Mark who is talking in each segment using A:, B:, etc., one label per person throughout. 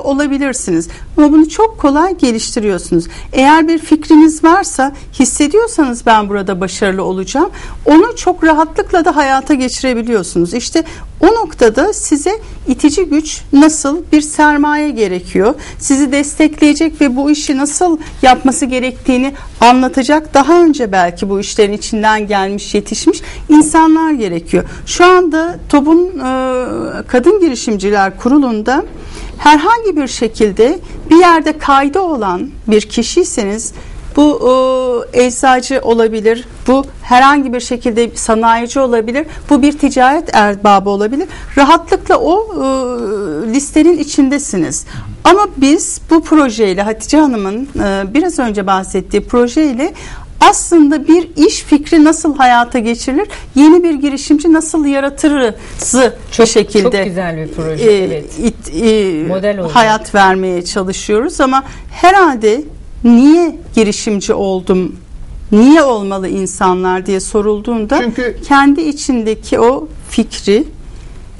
A: olabilirsiniz. Ama bunu çok kolay geliştiriyorsunuz. Eğer bir fikriniz varsa hissediyorsanız ben burada başarılı olacağım. Onu çok rahatlıkla da hayata geçirebiliyorsunuz. İşte o noktada size itici güç nasıl bir sermaye gerekiyor. Sizi destekleyecek ve bu işi nasıl yapması gerektiğini anlatacak daha önce belki bu işlerin içinden gelmiş yetişmiş insanlar gerekiyor. Şu anda TOB'un e, Kadın Girişimciler Kurulu'nda herhangi bir şekilde bir yerde kaydı olan bir kişiyseniz bu e, eczacı olabilir, bu herhangi bir şekilde sanayici olabilir, bu bir ticaret erbabı olabilir. Rahatlıkla o e, listenin içindesiniz. Ama biz bu projeyle Hatice Hanım'ın e, biraz önce bahsettiği projeyle aslında bir iş fikri nasıl hayata geçirilir, yeni bir girişimci nasıl yaratırızı
B: Çok,
A: şekilde
B: çok güzel bir proje.
A: e,
B: evet.
A: it- e,
B: Model olacak.
A: hayat vermeye çalışıyoruz ama herhalde niye girişimci oldum niye olmalı insanlar diye sorulduğunda
C: Çünkü-
A: kendi içindeki o fikri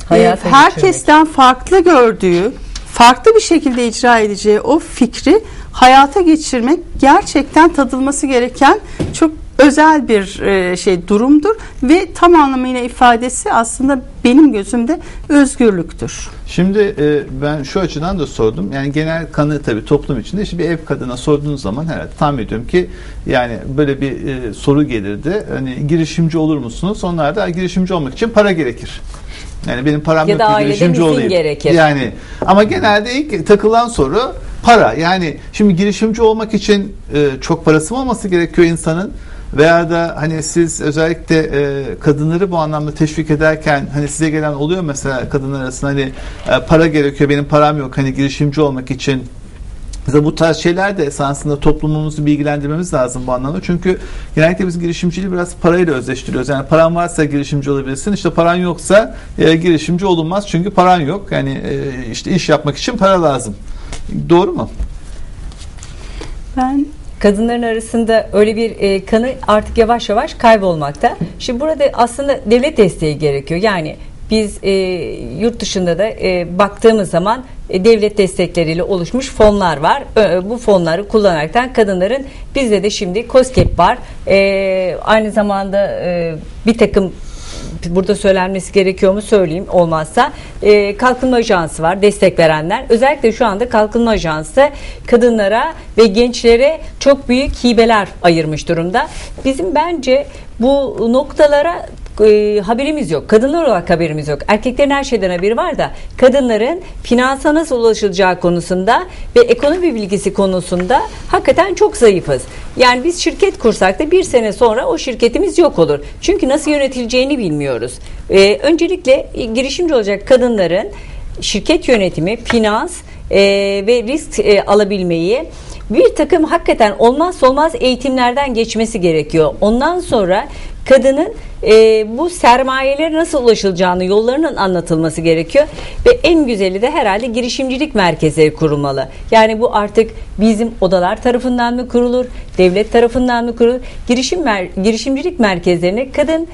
B: Hayata
A: e, herkesten farklı gördüğü farklı bir şekilde icra edeceği o fikri hayata geçirmek gerçekten tadılması gereken çok özel bir e, şey durumdur ve tam anlamıyla ifadesi aslında benim gözümde özgürlüktür.
C: Şimdi e, ben şu açıdan da sordum. Yani genel kanı tabii toplum içinde işte bir ev kadına sorduğunuz zaman herhalde tahmin ediyorum ki yani böyle bir e, soru gelirdi. Hani girişimci olur musunuz? Onlar da girişimci olmak için para gerekir. Yani benim param
B: Ya
C: yok
B: da aileden
C: girişimci olayım.
B: gerekir.
C: Yani ama genelde ilk takılan soru para. Yani şimdi girişimci olmak için e, çok parası mı olması gerekiyor insanın? Veya da hani siz özellikle e, kadınları bu anlamda teşvik ederken hani size gelen oluyor mesela kadınlar arasında hani e, para gerekiyor benim param yok hani girişimci olmak için Mesela bu tarz şeyler de esasında toplumumuzu bilgilendirmemiz lazım bu anlamda. Çünkü genellikle biz girişimciliği biraz parayla özleştiriyoruz. Yani paran varsa girişimci olabilirsin. İşte paran yoksa e, girişimci olunmaz. Çünkü paran yok. Yani e, işte iş yapmak için para lazım. Doğru mu?
A: Ben
B: kadınların arasında öyle bir e, kanı artık yavaş yavaş kaybolmakta. Şimdi burada aslında devlet desteği gerekiyor. Yani biz e, yurt dışında da e, baktığımız zaman devlet destekleriyle oluşmuş fonlar var. Ö- bu fonları kullanaraktan kadınların bizde de şimdi COSGAP var. E, aynı zamanda e, bir takım burada söylenmesi gerekiyor mu söyleyeyim olmazsa e, kalkınma ajansı var destek verenler özellikle şu anda kalkınma ajansı kadınlara ve gençlere çok büyük hibeler ayırmış durumda bizim bence bu noktalara e, haberimiz yok. Kadınlar olarak haberimiz yok. Erkeklerin her şeyden haberi var da kadınların finansa nasıl ulaşılacağı konusunda ve ekonomi bilgisi konusunda hakikaten çok zayıfız. Yani biz şirket kursak da bir sene sonra o şirketimiz yok olur. Çünkü nasıl yönetileceğini bilmiyoruz. E, öncelikle girişimci olacak kadınların şirket yönetimi, finans e, ve risk e, alabilmeyi bir takım hakikaten olmazsa olmaz eğitimlerden geçmesi gerekiyor. Ondan sonra kadının e, bu sermayelere nasıl ulaşılacağını yollarının anlatılması gerekiyor ve en güzeli de herhalde girişimcilik merkezleri kurulmalı. Yani bu artık bizim odalar tarafından mı kurulur, devlet tarafından mı kurulur? Girişim mer- girişimcilik merkezlerine kadın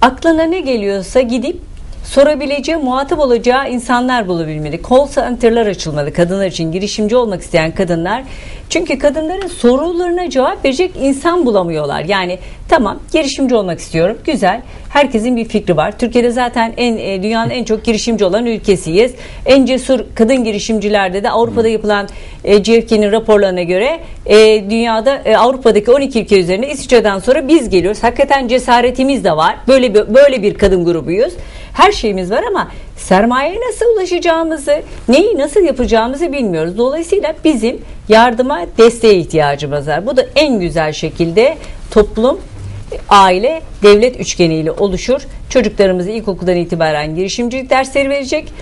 B: aklına ne geliyorsa gidip sorabileceği, muhatap olacağı insanlar bulabilmeli. Call center'lar açılmalı kadınlar için, girişimci olmak isteyen kadınlar. Çünkü kadınların sorularına cevap verecek insan bulamıyorlar. Yani tamam girişimci olmak istiyorum. Güzel. Herkesin bir fikri var. Türkiye'de zaten en e, dünyanın en çok girişimci olan ülkesiyiz. En cesur kadın girişimcilerde de Avrupa'da yapılan e, raporlarına göre e, dünyada e, Avrupa'daki 12 ülke üzerinde İsviçre'den sonra biz geliyoruz. Hakikaten cesaretimiz de var. Böyle bir, böyle bir kadın grubuyuz. Her şeyimiz var ama sermayeye nasıl ulaşacağımızı, neyi nasıl yapacağımızı bilmiyoruz. Dolayısıyla bizim yardıma, desteğe ihtiyacımız var. Bu da en güzel şekilde toplum, aile, devlet üçgeniyle oluşur. Çocuklarımızı ilkokuldan itibaren girişimcilik dersleri verecek.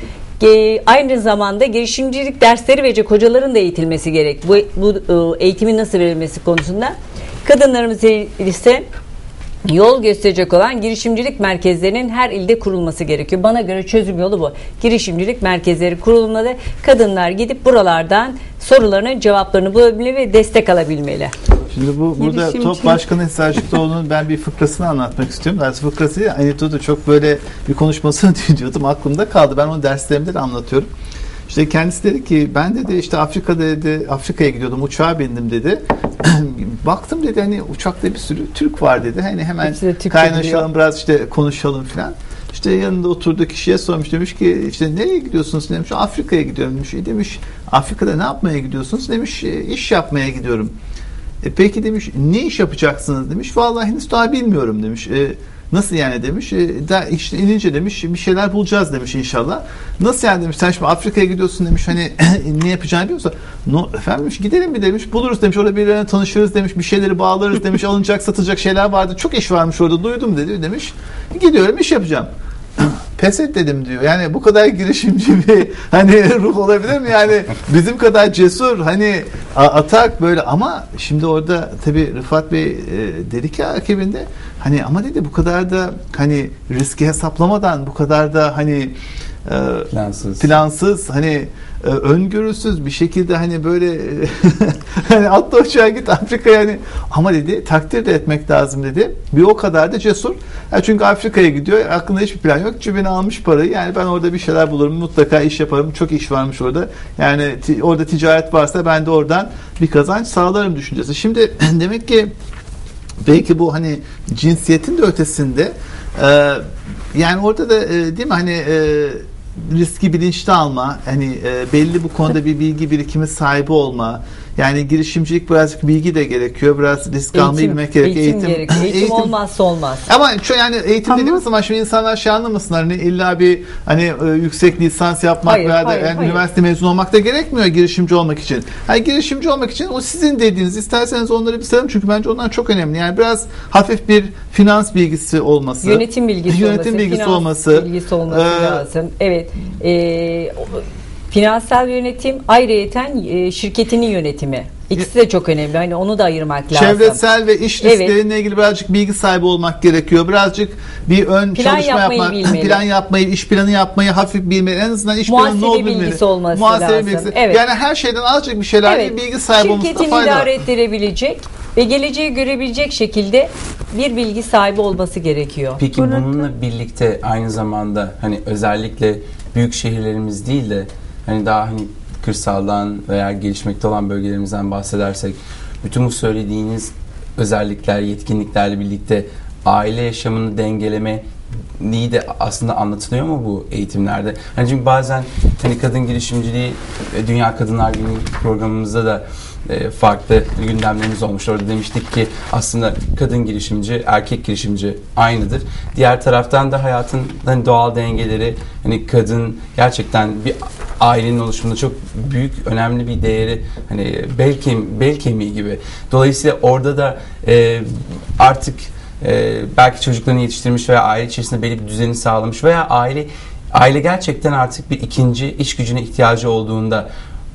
B: Aynı zamanda girişimcilik dersleri verecek hocaların da eğitilmesi gerek. Bu, bu e, eğitimin nasıl verilmesi konusunda. Kadınlarımız ise yol gösterecek olan girişimcilik merkezlerinin her ilde kurulması gerekiyor. Bana göre çözüm yolu bu. Girişimcilik merkezleri kurulmalı. Kadınlar gidip buralardan sorularının cevaplarını bulabilmeli ve destek alabilmeli.
C: Şimdi bu burada
A: Girişimci.
C: Top Başkanı Esra Açıklıoğlu'nun ben bir fıkrasını anlatmak istiyorum. Ders fıkrası anekdotu çok böyle bir konuşmasını dinliyordum. Aklımda kaldı. Ben onu derslerimde de anlatıyorum. İşte kendisi dedi ki ben dedi işte Afrika'da dedi Afrika'ya gidiyordum uçağa bindim dedi. Baktım dedi hani uçakta bir sürü Türk var dedi. Hani hemen kaynaşalım
B: biliyor.
C: biraz işte konuşalım falan. İşte yanında oturduğu kişiye sormuş demiş ki işte nereye gidiyorsunuz demiş Afrika'ya gidiyorum demiş. E demiş Afrika'da ne yapmaya gidiyorsunuz demiş "E, iş yapmaya gidiyorum. E peki demiş ne iş yapacaksınız demiş. Vallahi henüz daha bilmiyorum demiş. E, nasıl yani demiş. E, da işte inince demiş bir şeyler bulacağız demiş inşallah. Nasıl yani demiş sen şimdi Afrika'ya gidiyorsun demiş hani ne yapacağını biliyor musun? No, efendim demiş gidelim mi demiş. Buluruz demiş orada birilerine tanışırız demiş. Bir şeyleri bağlarız demiş. Alınacak satılacak şeyler vardı. Çok iş varmış orada duydum dedi demiş. Gidiyorum iş yapacağım. Pes et dedim diyor. Yani bu kadar girişimci bir hani ruh olabilir mi? Yani bizim kadar cesur hani atak böyle ama şimdi orada tabii Rıfat Bey e, dedi ki akibinde hani ama dedi bu kadar da hani riski hesaplamadan bu kadar da hani e,
D: Plansız.
C: plansız hani e, öngörüsüz bir şekilde hani böyle e, hani atla uçağa git Afrika'ya hani ama dedi takdir de etmek lazım dedi. Bir o kadar da cesur. Ya çünkü Afrika'ya gidiyor aklında hiçbir plan yok. Cebine almış parayı. Yani ben orada bir şeyler bulurum. Mutlaka iş yaparım. Çok iş varmış orada. Yani orada ticaret varsa ben de oradan bir kazanç sağlarım düşüncesi. Şimdi demek ki belki bu hani cinsiyetin de ötesinde e, yani orada da e, değil mi hani e, riski bilinçli alma hani e, belli bu konuda bir bilgi birikimi sahibi olma yani girişimcilik birazcık bilgi de gerekiyor biraz risk almayı
B: Eğitim,
C: bilmek gerekiyor
B: eğitim, gerekiyor. Eğitim, olmazsa olmaz.
C: ama şu yani eğitim
A: Ama-
C: dediğimiz zaman şimdi insanlar şey anlamasınlar hani illa bir hani e, yüksek lisans yapmak
B: Hayır,
C: veya da
B: hayır,
C: yani
B: hayır.
C: üniversite mezunu olmak da gerekmiyor girişimci olmak için. Hani girişimci olmak için o sizin dediğiniz isterseniz onları bir sayalım çünkü bence onlar çok önemli. Yani biraz hafif bir finans bilgisi olması.
B: Yönetim bilgisi
C: yönetim
B: olması,
C: bilgisi olması.
B: bilgisi olması
C: Ee,
B: lazım. Evet. O- finansal yönetim ayrıyeten e, şirketinin yönetimi. İkisi de çok önemli. Hani onu da ayırmak lazım.
C: Çevresel ve iş
B: Evet.
C: riskleriyle ilgili birazcık bilgi sahibi olmak gerekiyor. Birazcık bir ön
B: Plan
C: çalışma
B: yapmayı
C: yapmak,
B: bilmeli.
C: plan yapmayı, iş planı yapmayı hafif bilmeli. En azından iş planı ne
B: Muhasebe
C: olduğunu
B: bilgisi
C: bilmeli.
B: olması
C: Muhasebe
B: lazım.
C: bilgisi.
B: Evet.
C: Yani her şeyden azıcık bir şeyler
B: Evet.
C: bilgi sahibi olmasında
B: Şirketini
C: fayda var.
B: idare ettirebilecek ve geleceği görebilecek şekilde bir bilgi sahibi olması gerekiyor.
D: Peki
A: Burada-
D: bununla birlikte aynı zamanda hani özellikle büyük şehirlerimiz değil de hani daha hani kırsaldan veya gelişmekte olan bölgelerimizden bahsedersek bütün bu söylediğiniz özellikler, yetkinliklerle birlikte aile yaşamını dengeleme iyi de aslında anlatılıyor mu bu eğitimlerde? Hani çünkü bazen hani kadın girişimciliği e, Dünya Kadınlar Günü programımızda da e, farklı gündemlerimiz olmuş. Orada demiştik ki aslında kadın girişimci, erkek girişimci aynıdır. Diğer taraftan da hayatın hani doğal dengeleri, hani kadın gerçekten bir ailenin oluşumunda çok büyük, önemli bir değeri, hani bel, kem, bel kemiği gibi. Dolayısıyla orada da e, artık e, belki çocuklarını yetiştirmiş veya aile içerisinde belli bir düzeni sağlamış veya aile aile gerçekten artık bir ikinci iş gücüne ihtiyacı olduğunda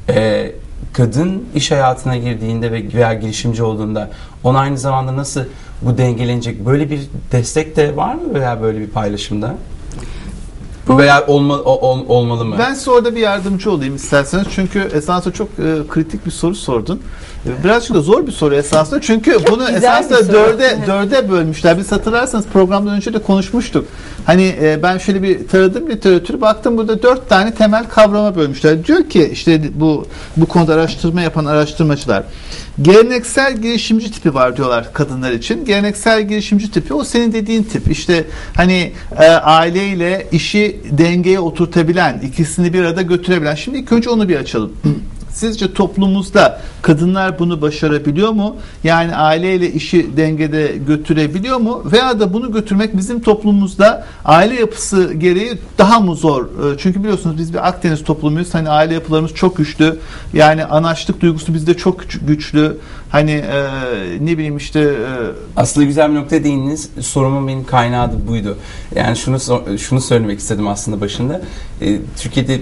D: e, kadın iş hayatına girdiğinde ve veya girişimci olduğunda ona aynı zamanda nasıl bu dengelenecek böyle bir destek de var mı veya böyle bir paylaşımda?
A: Bu-
D: veya olma, ol- olmalı mı?
C: Ben size orada bir yardımcı olayım isterseniz. Çünkü esasında çok e, kritik bir soru sordun. Birazcık da zor bir soru esasında. Çünkü bunu esasında dörde dörde bölmüşler. Biz hatırlarsanız programdan önce de konuşmuştuk. Hani e, ben şöyle bir taradım literatürü baktım burada dört tane temel kavrama bölmüşler. Diyor ki işte bu bu konuda araştırma yapan araştırmacılar geleneksel girişimci tipi var diyorlar kadınlar için. Geleneksel girişimci tipi o senin dediğin tip. İşte hani e, aileyle işi dengeye oturtabilen, ikisini bir arada götürebilen. Şimdi ilk önce onu bir açalım. Sizce toplumumuzda kadınlar bunu başarabiliyor mu? Yani aileyle işi dengede götürebiliyor mu? Veya da bunu götürmek bizim toplumumuzda aile yapısı gereği daha mı zor? Ee, Çünkü biliyorsunuz biz bir Akdeniz toplumuyuz. Hani aile yapılarımız çok güçlü. Yani anaçlık duygusu bizde çok güç- güçlü. Hani e, ne bileyim işte e,
D: Aslında güzel bir noktaya değindiniz. Sorumun benim kaynağı da buydu. Yani şunu şunu söylemek istedim aslında başında. Ee, Türkiye'de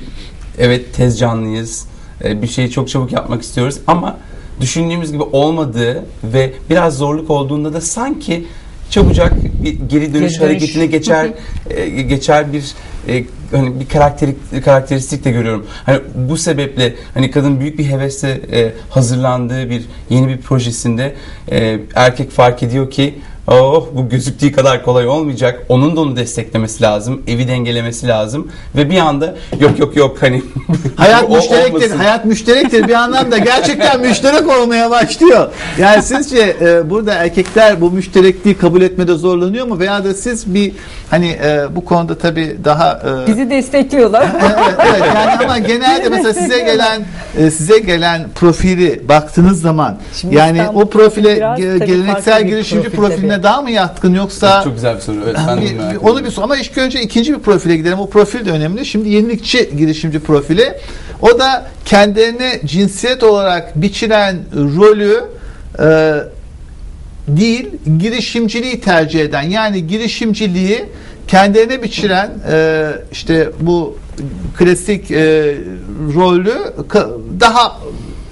D: evet tez canlıyız. Ee, bir şeyi çok çabuk yapmak istiyoruz ama düşündüğümüz gibi olmadığı ve biraz zorluk olduğunda da sanki çabucak bir geri dönüş
B: Geri dönüş.
D: hareketine geçer e, geçer bir e, hani bir karakterik karakteristik de görüyorum. Hani bu sebeple hani kadın büyük bir hevesle e, hazırlandığı bir yeni bir projesinde e, erkek fark ediyor ki oh bu gözüktüğü kadar kolay olmayacak. Onun da onu desteklemesi lazım. Evi dengelemesi lazım. Ve bir anda yok yok yok hani
C: Hayat
D: o
C: müşterektir.
D: olmasın.
C: Hayat müşterektir. Bir anlamda gerçekten müşterek olmaya başlıyor. Yani sizce e, burada erkekler bu müşterekliği kabul etmede zorlanıyor mu veya da siz bir hani e, bu konuda tabii daha e,
B: Bizi destekliyorlar.
C: evet, evet yani ama genelde mesela size gelen e, size gelen profili baktığınız zaman
B: Şimdi
C: yani o profile geleneksel girişimci
B: profil
C: profiline daha mı yatkın yoksa
D: Çok güzel bir soru. Evet, ben
C: bir- bir- onu bir ama ilk önce ikinci bir profile gidelim. O profil de önemli. Şimdi yenilikçi girişimci profili. O da kendilerine cinsiyet olarak biçilen rolü e, değil girişimciliği tercih eden yani girişimciliği kendilerine biçilen e, işte bu klasik e, rolü daha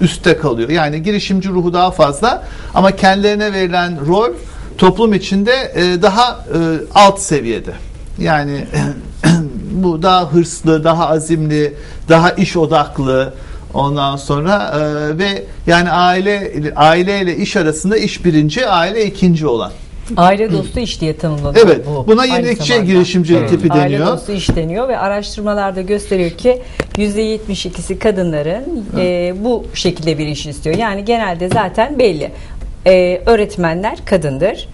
C: üstte kalıyor. Yani girişimci ruhu daha fazla ama kendilerine verilen rol toplum içinde e, daha e, alt seviyede. Yani bu daha hırslı, daha azimli, daha iş odaklı ondan sonra e, ve yani aile aileyle iş arasında iş birinci, aile ikinci olan.
B: Aile dostu iş diye tanımlanıyor
C: Evet.
B: bu.
C: Buna yenilikçi
B: zamanda.
C: girişimci
D: Evet.
C: tipi
B: Aile
C: deniyor.
B: dostu iş deniyor ve araştırmalarda gösteriyor ki %72'si kadınların e, bu şekilde bir iş istiyor. Yani genelde zaten belli. E, öğretmenler kadındır.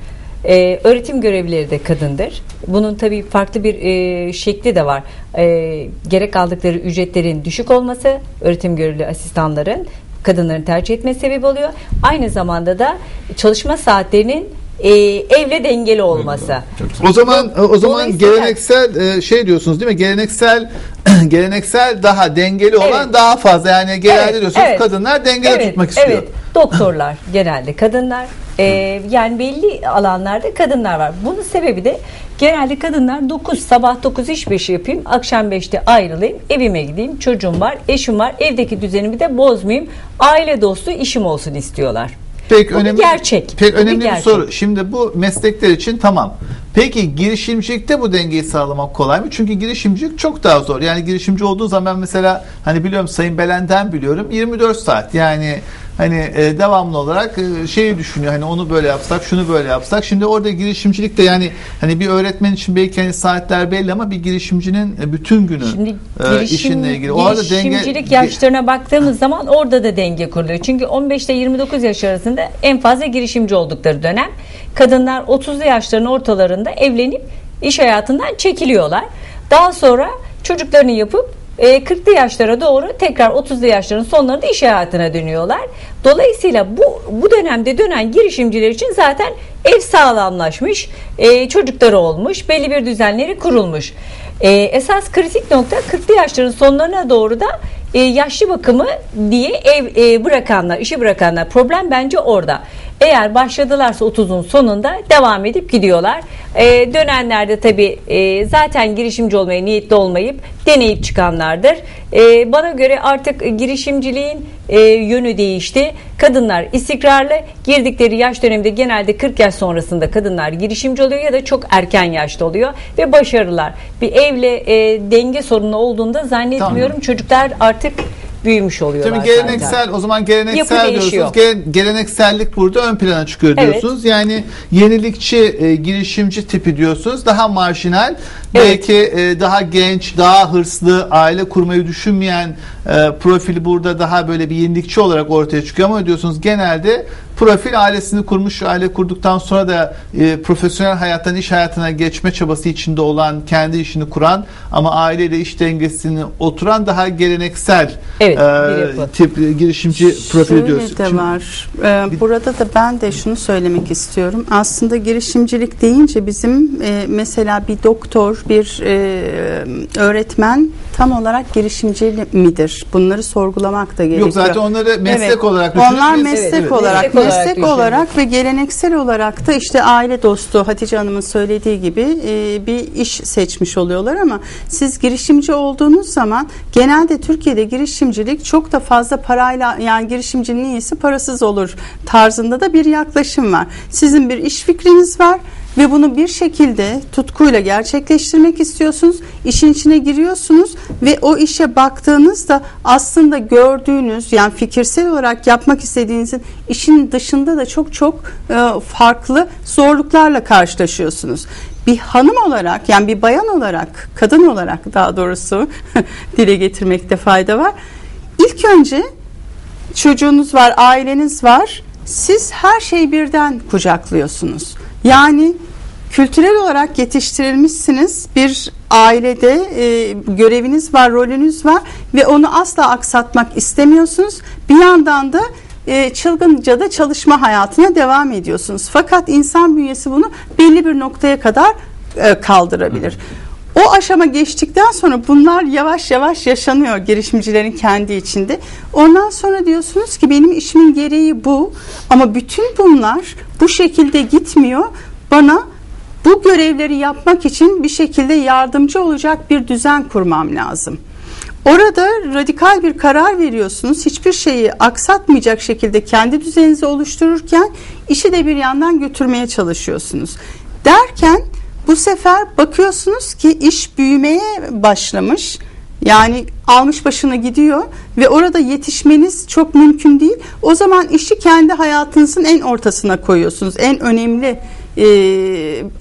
B: E, öğretim görevlileri de kadındır. Bunun tabii farklı bir e, şekli de var. E, gerek aldıkları ücretlerin düşük olması, öğretim görevli asistanların kadınların tercih etmesi sebep oluyor. Aynı zamanda da çalışma saatlerinin e, evle dengeli olması.
C: O zaman o zaman geleneksel e, şey diyorsunuz değil mi? Geleneksel geleneksel daha dengeli olan
B: Evet.
C: daha fazla. Yani genelde
B: Evet,
C: diyorsunuz
B: evet.
C: kadınlar dengede
B: Evet,
C: tutmak istiyor.
B: Evet, doktorlar genelde kadınlar. Ee, yani belli alanlarda kadınlar var. Bunun sebebi de genelde kadınlar 9 sabah 9 iş beşi yapayım, akşam 5'te ayrılayım, evime gideyim, çocuğum var, eşim var, evdeki düzenimi de bozmayayım, aile dostu işim olsun istiyorlar.
C: Pek
B: Bu bir
C: önemli
B: gerçek.
C: Pek
B: Bu bir
C: önemli bir,
B: gerçek.
C: soru. Şimdi bu meslekler için tamam. Peki girişimcilikte bu dengeyi sağlamak kolay mı? Çünkü girişimcilik çok daha zor. Yani girişimci olduğu zaman mesela hani biliyorum Sayın Belen'den biliyorum 24 saat. Yani hani e, devamlı olarak e, şeyi düşünüyor. Hani onu böyle yapsak, şunu böyle yapsak. Şimdi orada girişimcilik de yani hani bir öğretmen için belki hani saatler belli ama bir girişimcinin e, bütün günü
B: Şimdi
C: e,
B: girişim,
C: işinle ilgili. O arada
B: girişimcilik
C: denge
B: yaşlarına baktığımız zaman orada da denge kuruluyor. Çünkü 15 ile 29 yaş arasında en fazla girişimci oldukları dönem. Kadınlar 30'lu yaşların ortalarında evlenip iş hayatından çekiliyorlar. Daha sonra çocuklarını yapıp e, 40'lı yaşlara doğru tekrar 30'lu yaşların sonlarında iş hayatına dönüyorlar. Dolayısıyla bu bu dönemde dönen girişimciler için zaten ev sağlamlaşmış, e, çocukları olmuş, belli bir düzenleri kurulmuş. E, esas kritik nokta 40'lı yaşların sonlarına doğru da e, yaşlı bakımı diye ev e, bırakanlar, işi bırakanlar. Problem bence orada. Eğer başladılarsa 30'un sonunda devam edip gidiyorlar. E, dönenlerde tabii e, zaten girişimci olmaya niyetli olmayıp deneyip çıkanlardır. E, bana göre artık girişimciliğin e, yönü değişti. Kadınlar istikrarlı girdikleri yaş döneminde genelde 40 yaş sonrasında kadınlar girişimci oluyor ya da çok erken yaşta oluyor ve başarılar. Bir evle e, denge sorunu olduğunda zannetmiyorum çocuklar artık büyümüş oluyorlar.
C: Tabii
B: zaten.
C: geleneksel o zaman geleneksel
B: Yapı
C: diyorsunuz. Gele- geleneksellik burada ön plana çıkıyor
B: Evet.
C: diyorsunuz. Yani yenilikçi e, girişimci tipi diyorsunuz. Daha marjinal,
B: Evet.
C: belki e, daha genç, daha hırslı, aile kurmayı düşünmeyen e, profili burada daha böyle bir yenilikçi olarak ortaya çıkıyor ama diyorsunuz genelde profil ailesini kurmuş, aile kurduktan sonra da e, profesyonel hayattan iş hayatına geçme çabası içinde olan, kendi işini kuran ama aileyle iş dengesini oturan daha geleneksel
B: Evet,
C: e,
B: bir
C: tip e, girişimci profili
A: Şöyle
C: diyorsun.
A: de
C: Şimdi-
A: var. Ee, burada da ben de şunu söylemek istiyorum. Aslında girişimcilik deyince bizim e, mesela bir doktor, bir e, öğretmen tam olarak girişimci midir? Bunları sorgulamak da gerekiyor.
C: Yok zaten onları meslek
A: Evet.
C: olarak düşünün.
A: Onlar
C: Mes-
A: meslek
C: evet.
A: olarak,
B: Meslek olarak
A: meslek olarak ve geleneksel olarak da işte aile dostu Hatice Hanım'ın söylediği gibi e, bir iş seçmiş oluyorlar ama siz girişimci olduğunuz zaman genelde Türkiye'de girişimcilik çok da fazla parayla yani girişimcinin iyisi parasız olur tarzında da bir yaklaşım var. Sizin bir iş fikriniz var ve bunu bir şekilde tutkuyla gerçekleştirmek istiyorsunuz. İşin içine giriyorsunuz ve o işe baktığınızda aslında gördüğünüz yani fikirsel olarak yapmak istediğinizin işin dışında da çok çok e, farklı zorluklarla karşılaşıyorsunuz. Bir hanım olarak yani bir bayan olarak, kadın olarak daha doğrusu dile getirmekte fayda var. İlk önce çocuğunuz var, aileniz var. Siz her şeyi birden kucaklıyorsunuz. Yani kültürel olarak yetiştirilmişsiniz. Bir ailede e, göreviniz var, rolünüz var ve onu asla aksatmak istemiyorsunuz. Bir yandan da e, çılgınca da çalışma hayatına devam ediyorsunuz. Fakat insan bünyesi bunu belli bir noktaya kadar e, kaldırabilir. O aşama geçtikten sonra bunlar yavaş yavaş yaşanıyor girişimcilerin kendi içinde. Ondan sonra diyorsunuz ki benim işimin gereği bu ama bütün bunlar bu şekilde gitmiyor. Bana bu görevleri yapmak için bir şekilde yardımcı olacak bir düzen kurmam lazım. Orada radikal bir karar veriyorsunuz. Hiçbir şeyi aksatmayacak şekilde kendi düzeninizi oluştururken işi de bir yandan götürmeye çalışıyorsunuz. Derken bu sefer bakıyorsunuz ki iş büyümeye başlamış. Yani almış başına gidiyor ve orada yetişmeniz çok mümkün değil. O zaman işi kendi hayatınızın en ortasına koyuyorsunuz. En önemli e,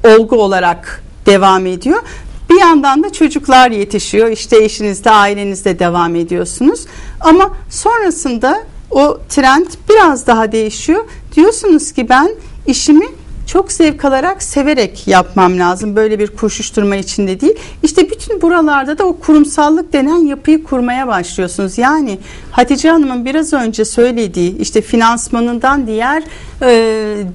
A: olgu olarak devam ediyor. Bir yandan da çocuklar yetişiyor. İşte eşinizde, ailenizde devam ediyorsunuz. Ama sonrasında o trend biraz daha değişiyor. Diyorsunuz ki ben işimi çok zevk alarak severek yapmam lazım. Böyle bir koşuşturma içinde değil. İşte bütün buralarda da o kurumsallık denen yapıyı kurmaya başlıyorsunuz. Yani Hatice Hanım'ın biraz önce söylediği işte finansmanından diğer e,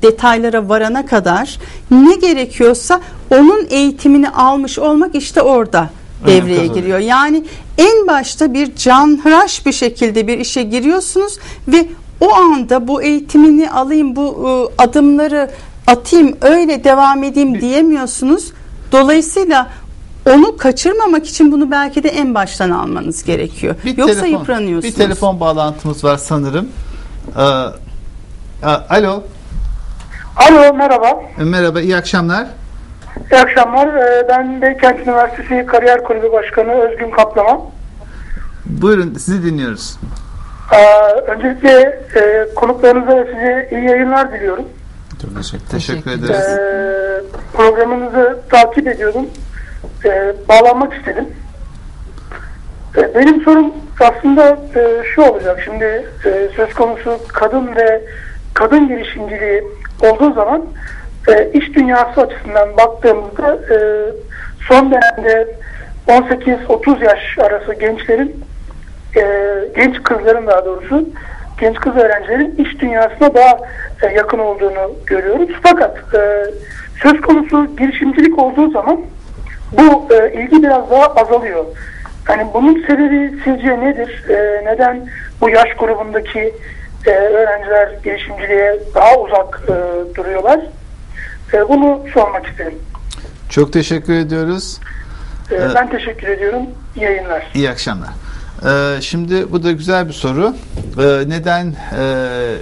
A: detaylara varana kadar ne gerekiyorsa onun eğitimini almış olmak işte orada devreye giriyor. Yani en başta bir canhıraş bir şekilde bir işe giriyorsunuz ve o anda bu eğitimini alayım, bu e, adımları atayım, öyle devam edeyim diyemiyorsunuz. Dolayısıyla onu kaçırmamak için bunu belki de en baştan almanız gerekiyor. Yoksa yıpranıyorsunuz.
C: Bir telefon bağlantımız var sanırım. Ee, alo.
E: Alo merhaba.
C: E, Merhaba, iyi akşamlar.
E: İyi akşamlar. Ee, Ben Beykent Üniversitesi Kariyer Kulübü Başkanı Özgün Kaplama.
C: Buyurun, sizi dinliyoruz.
E: Ee, Öncelikle e, konuklarınıza ve size iyi yayınlar diliyorum.
D: Çok teşekkür
C: Teşekkür ederiz.
E: Ee, Programınızı takip ediyordum. Ee, Bağlanmak istedim. Ee, Benim sorum aslında e, şu olacak. Şimdi e, söz konusu kadın ve kadın girişimciliği olduğu zaman e, iş dünyası açısından baktığımızda e, son dönemde 18-30 yaş arası gençlerin e, genç kızların daha doğrusu genç kız öğrencilerin iş dünyasına daha e, yakın olduğunu görüyoruz. Fakat e, söz konusu girişimcilik olduğu zaman bu e, ilgi biraz daha azalıyor. Yani bunun sebebi sizce nedir? E, neden bu yaş grubundaki e, öğrenciler girişimciliğe daha uzak e, duruyorlar? E, bunu sormak isterim.
C: Çok teşekkür ediyoruz.
E: E. Ben teşekkür ediyorum. İyi yayınlar.
C: İyi akşamlar. Ee, şimdi bu da güzel bir soru. Ee, neden e, e,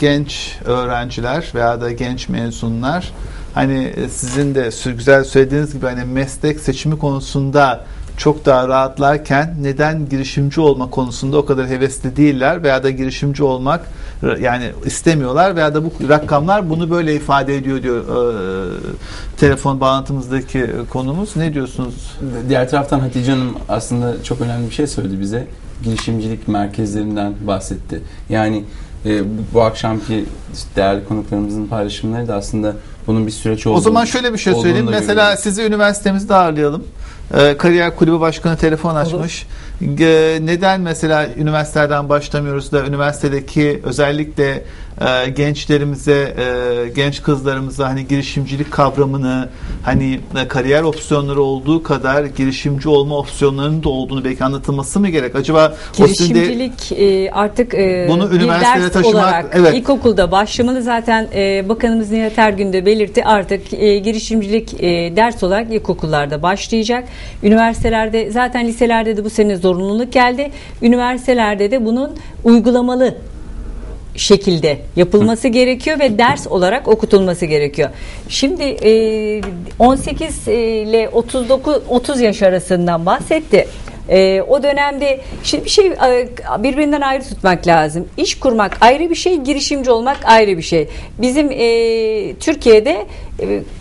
C: genç öğrenciler veya da genç mezunlar hani e, sizin de güzel söylediğiniz gibi hani meslek seçimi konusunda çok daha rahatlarken neden girişimci olma konusunda o kadar hevesli değiller veya da girişimci olmak yani istemiyorlar veya da bu rakamlar bunu böyle ifade ediyor diyor e, telefon bağlantımızdaki konumuz. Ne diyorsunuz?
D: Diğer taraftan Hatice Hanım aslında çok önemli bir şey söyledi bize. Girişimcilik merkezlerinden bahsetti. Yani e, bu, akşamki değerli konuklarımızın paylaşımları da aslında bunun bir süreç olduğunu
C: O zaman şöyle bir şey söyleyeyim. Mesela
D: görüyoruz.
C: sizi üniversitemizde ağırlayalım. Ee, Kariyer Kulübü Başkanı telefon açmış. Ee, neden mesela üniversitelerden başlamıyoruz da üniversitedeki özellikle e, gençlerimize, e, genç kızlarımıza hani girişimcilik kavramını hani e, kariyer opsiyonları olduğu kadar girişimci olma opsiyonlarının da olduğunu belki anlatılması mı gerek? Acaba de-
B: Girişimcilik e, artık e,
C: Bunu üniversiteye taşımak,
B: olarak
C: evet.
B: ilkokulda başlamalı zaten e, Bakanımız Nihat Ergün de belirtti artık e, girişimcilik e, ders olarak ilkokullarda başlayacak. Üniversitelerde zaten liselerde de bu sene zorunluluk geldi. Üniversitelerde de bunun uygulamalı şekilde yapılması gerekiyor ve ders olarak okutulması gerekiyor. Şimdi e, 18 ile 39 30 yaş arasından bahsetti. E, o dönemde şimdi bir şey e, birbirinden ayrı tutmak lazım. İş kurmak ayrı bir şey, girişimci olmak ayrı bir şey. Bizim e, Türkiye'de e,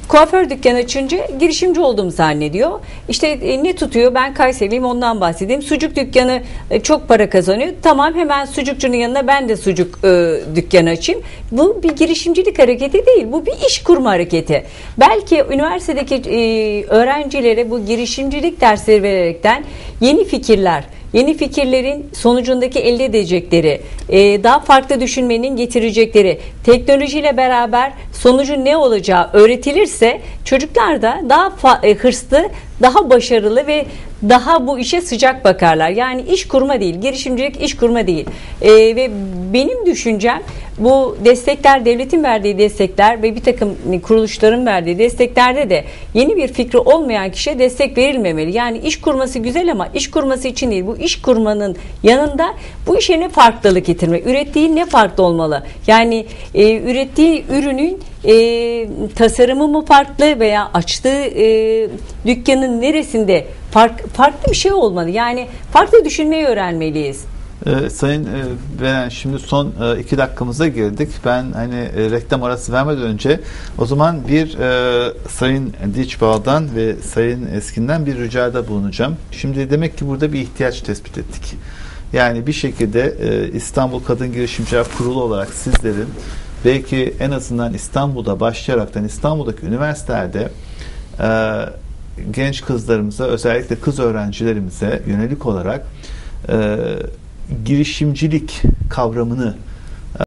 B: kuaför dükkanı açınca girişimci olduğumu zannediyor. İşte e, ne tutuyor? Ben Kayseriliyim ondan bahsedeyim. Sucuk dükkanı e, çok para kazanıyor. Tamam hemen sucukçunun yanına ben de sucuk e, dükkanı açayım. Bu bir girişimcilik hareketi değil. Bu bir iş kurma hareketi. Belki üniversitedeki e, öğrencilere bu girişimcilik dersleri vererekten yeni fikirler, yeni fikirlerin sonucundaki elde edecekleri, e, daha farklı düşünmenin getirecekleri, teknolojiyle beraber sonucu ne olacağı öğretilirse çocuklar da daha e, hırslı, daha başarılı ve daha bu işe sıcak bakarlar. Yani iş kurma değil, girişimcilik iş kurma değil. E, ve benim düşüncem bu destekler, devletin verdiği destekler ve bir takım kuruluşların verdiği desteklerde de yeni bir fikri olmayan kişiye destek verilmemeli. Yani iş kurması güzel ama iş kurması için değil. Bu iş kurmanın yanında bu işe ne farklılık getirmek, ürettiği ne farklı olmalı? Yani e, ürettiği ürünün e, tasarımı mı farklı veya açtığı e, dükkanın neresinde fark, farklı bir şey olmalı. Yani farklı düşünmeyi öğrenmeliyiz.
C: Ee, Sayın e, Beren şimdi son e, iki dakikamıza girdik. Ben hani e, reklam arası vermeden önce o zaman bir e, Sayın Diçbağ'dan ve Sayın Eskin'den bir ricada bulunacağım. Şimdi demek ki burada bir ihtiyaç tespit ettik. Yani bir şekilde e, İstanbul Kadın Girişimciler Kurulu olarak sizlerin belki en azından İstanbul'da başlayaraktan İstanbul'daki üniversitelerde e, genç kızlarımıza özellikle kız öğrencilerimize yönelik olarak e, girişimcilik kavramını